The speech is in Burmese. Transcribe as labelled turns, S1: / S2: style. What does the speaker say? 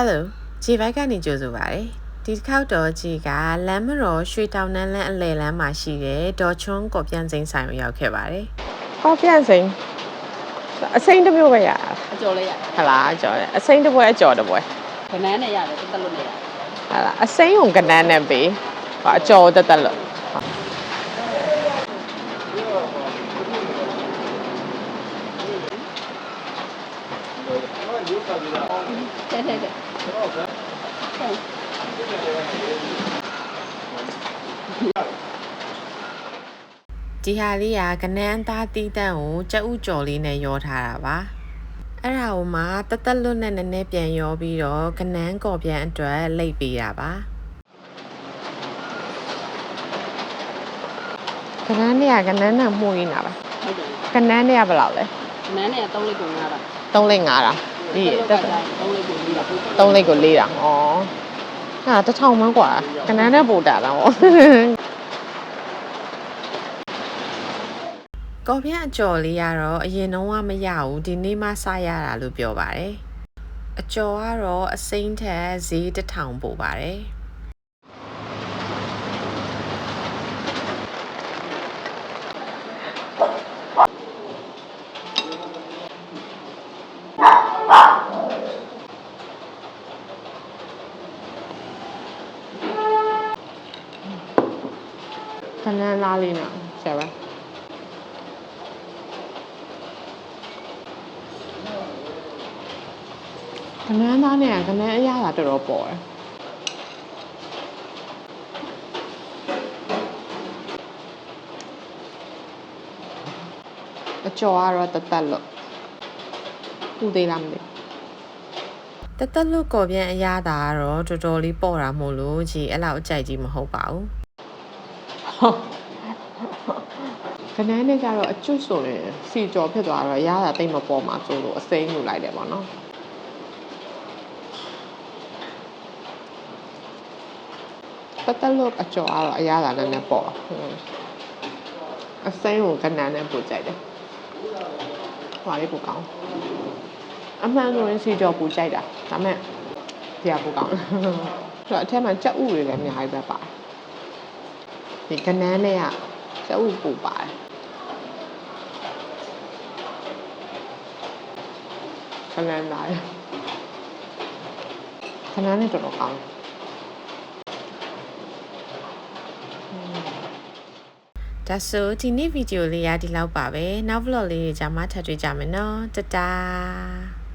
S1: Hello ဂျီဘိုက်ကနေကြိုဆိုပါရယ်ဒီတစ်ခေါက်တော့ဂျီကလမ်းမတော်ရွှေတောင်နန်းလန်းအလဲလမ်းမှာရှိတဲ့ဒေါ်ချွန်းကော်ပြန်စိမ်းဆိုင်ကိုရောက်ခဲ့ပါတယ်
S2: ကော်ပြန်စိန်အစိမ့်တစ်မျိုးပဲရတာ
S3: အကျော်လေးရ
S2: ဟလားအကျော်တယ်အစိမ့်တစ်ပွဲအကျော်တစ်ပွဲ
S3: ခဏနဲ့ရတယ်တက်တက်လို့နဲ့ရ
S2: ဟလားအစိမ့်ကိုကနန်းနဲ့ပေးဟောအကျော်တက်တက်လို့
S3: တဲ့တဲ့တဲ့
S1: ဒီဟာလေးကကနန်းသားတီးတန့်ကိုကြက်ဥကြော်လေးနဲ့ရောထားတာပါအဲ့ဒါကိုမှတသက်လွတ်နဲ့နည်းနည်းပြန်ရောပြီးတော့ကနန်းကော်ပြန်အတွက်လိတ်ပေးတာပါ
S2: ကနန်းနဲ့ကကနန်းနဲ့မှုရင်းတာပါ
S3: ဟုတ်တယ်
S2: ကနန်းနဲ့ကဘယ်လောက်လဲ
S3: ခဏနဲ့3လေးကုန်ရတာ
S2: 3လိတ်5တာဒီ
S3: တက်တက်3လေးကုန်ပြီးတော့
S2: 3လိတ်ကို4တာဩအဲ့ဒါတစ်ထောင်မှန်းกว่าကနန်းနဲ့ပို့တာတော့
S1: ကော်ပြန်အကျော်လေးကတော့အရင်တော့မရဘူးဒီနေ့မှစရတာလို့ပြောပါတယ်အကျော်ကတော့အစိမ့်ထက်ဈေးတစ်ထောင်ပို့ပါတယ်
S2: ကနန်းသားလေးနဲ့ဆရာပဲကနန်းသားနဲ့ကကနန်းအရသာတော်တော်ပေါ်တယ်အကျော်ကတော့တသက်လို့ပူသေးလားမသိ
S1: တသက်လို့ကော်ပြန်အရသာကတော့တော်တော်လေးပေါ့တာမို့လို့ကြီးအဲ့လောက်အကြိုက်ကြီးမဟုတ်ပါဘူး
S2: ကနန်းနဲ့ကြတော့အကျွတ်ဆိုရင်စီကြော်ဖြစ်သွားတော့ရတာတိတ်မပေါ်မှာဆိုလို့အစိမ်းယူလိုက်တယ်ပေါ့နော်ပတ်သက်လို့အကျော်ကတော့အရသာနဲ့နဲ့ပေါ့ဟုတ်အစိမ်းကိုကနန်းနဲ့ပို့ကြိုက်တယ်ဟွာလေးပိုကောင်းအမှန်ဆိုရင်စီကြော်ပိုကြိုက်တာဒါမဲ့ဒီကပိုကောင်းဆိုတော့အထက်မှာကြက်ဥတွေလည်းအများကြီးပဲပါတယ် ဒီကနန်းနဲ့ကကြက်ဥပိုပါတယ်ခဏန်းလာရခဏန်းနဲ့တော်တော်ကောင်း
S1: ဒါဆိုဒီနေ့ဗီဒီယိုလေးရဒီလောက်ပါပဲနောက် vlog လေးတွေကြာမှထပ်တွေ့ကြမယ်နော်တတား